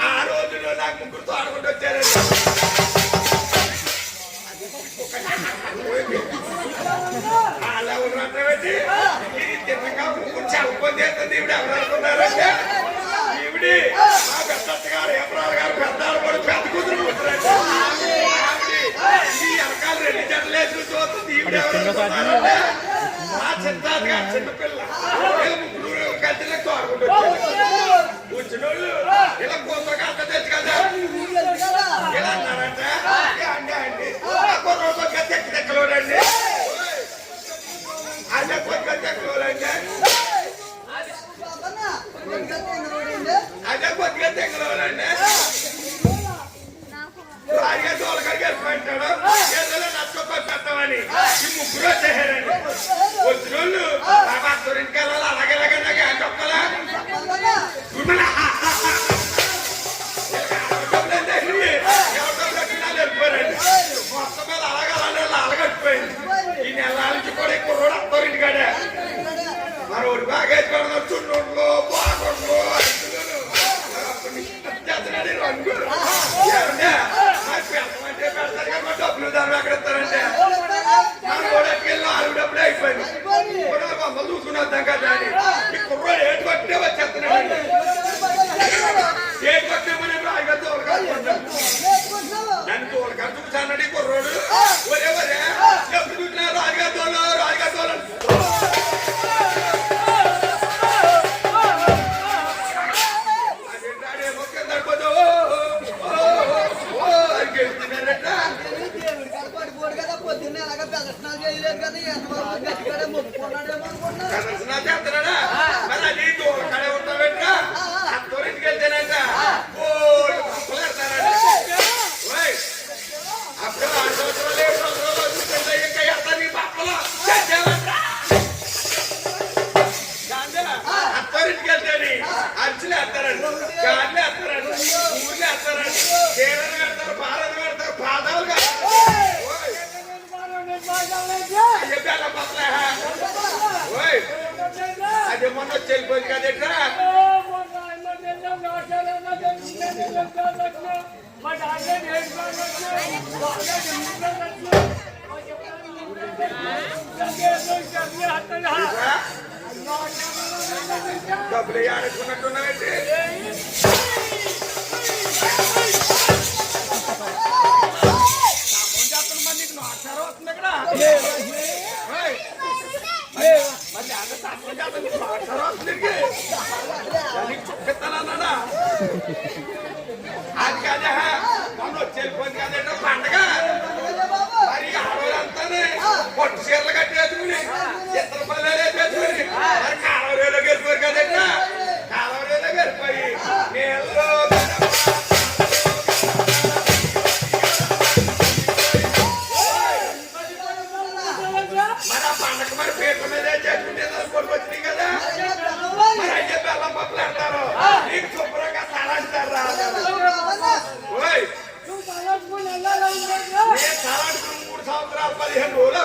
ఆ నాకు ముగ్గురుతో ఆడుకుంటూ వచ్చారు అలా ఉన్నట్టు తిన్నగా ముగ్గురు చంపని చేస్తుంది ఎవరు పెద్ద గారు ఎబ్రాల్ గారు పెద్ద ఆడపడు పెద్ద కూతురు ఈ వెనకాల రెండు జడలేసుకుని చూస్తుంది చిన్నపిల్ల. కదిలే కూర్చుని ఇలా కూతురు అంత తెచ్చు కదా ఇలా అన్నారంటే అండి అండి కుర్రోడు తెచ్చి తెక్కలోడండి అదే కొద్దిగా తెక్కలోడండి అదే కొద్దిగా తెక్కలోడండి రాజుగా తోలకడికి వెళ్ళిపోయింటాడు అయిపోయింది కదా ఎట్లా డబ్బులు ఆడుకున్నట్టున్నావు అయితే போட்டு சேர்ல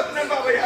వస్తున్నాను బాబయ్య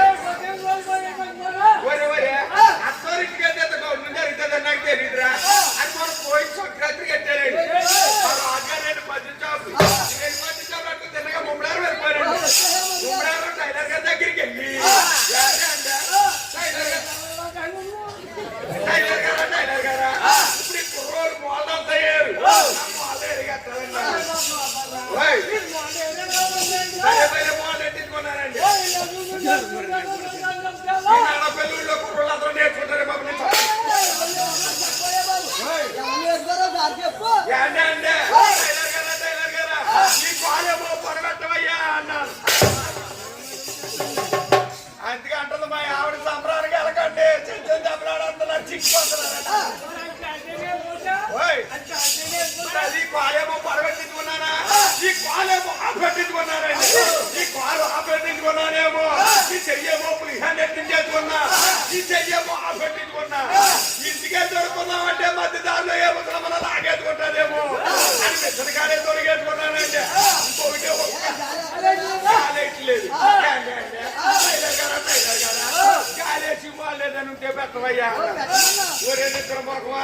ఓరే నిద్ర మొరకమా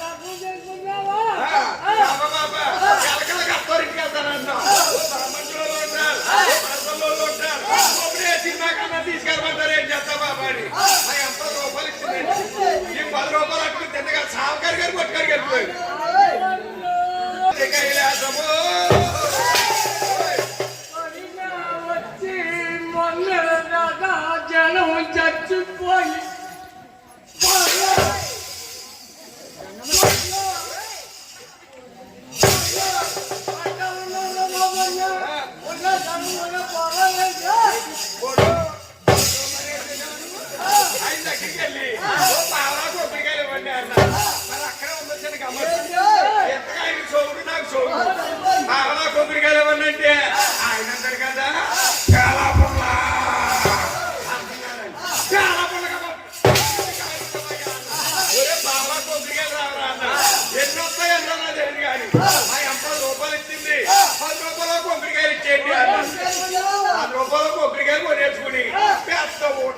good.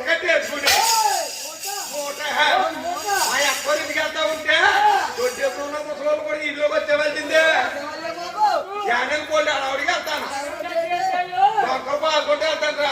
కట్టేసుకుని మూట ఆ ఎక్కడింటికి వెళ్తా ఉంటే దొడ్డెప్పుడు ఉన్న ముసలోళ్ళు కూడా ఇంట్లోకి వచ్చేవాల్సిందే యానం కోళ్ళు అడవుడికి వెళ్తాను. పక్క పాల్గొంటే వెళ్తాను రా.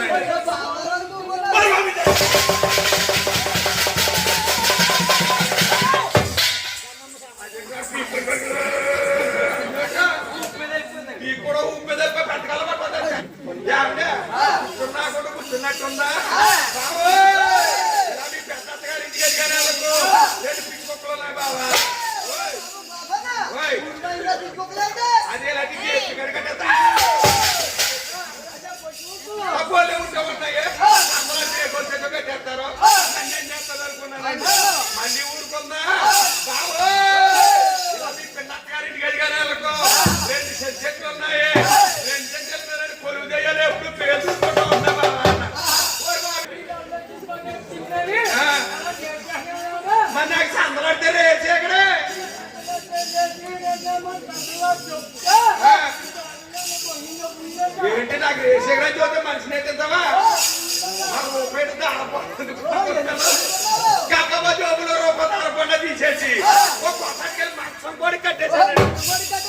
Amen. పెద్ద గబ్బ జోబులో రూపాయి అరపండ తీసేసి ఒక పక్కన మంచం పొడి కట్టేసాడు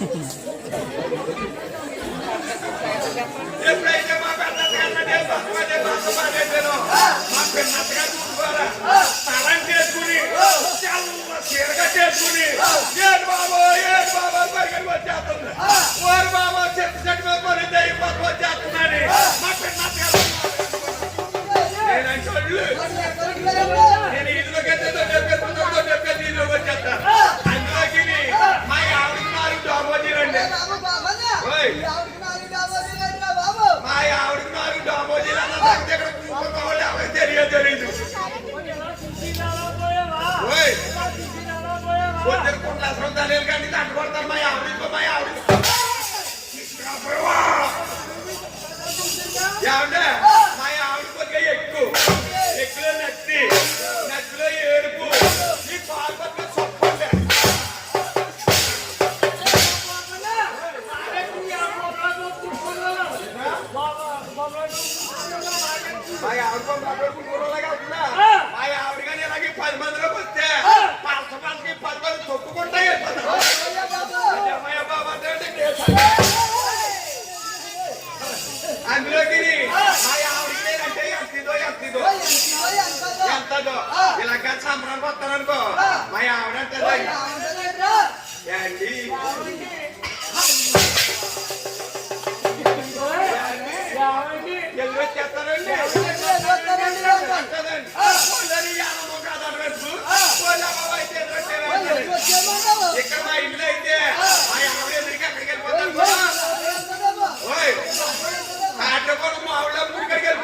ハハハハ! వస్తాడు ఇలా కలిసి సంబరానికి వస్తాననుకో మా ఆవిడంటే ఏంటి? ఇక్కడ మా ఇంట్లో అయితే మా ఆవిడ ఎదురికి అక్కడికి వెళ్ళిపోతాను Atrapar uma aula, porque ele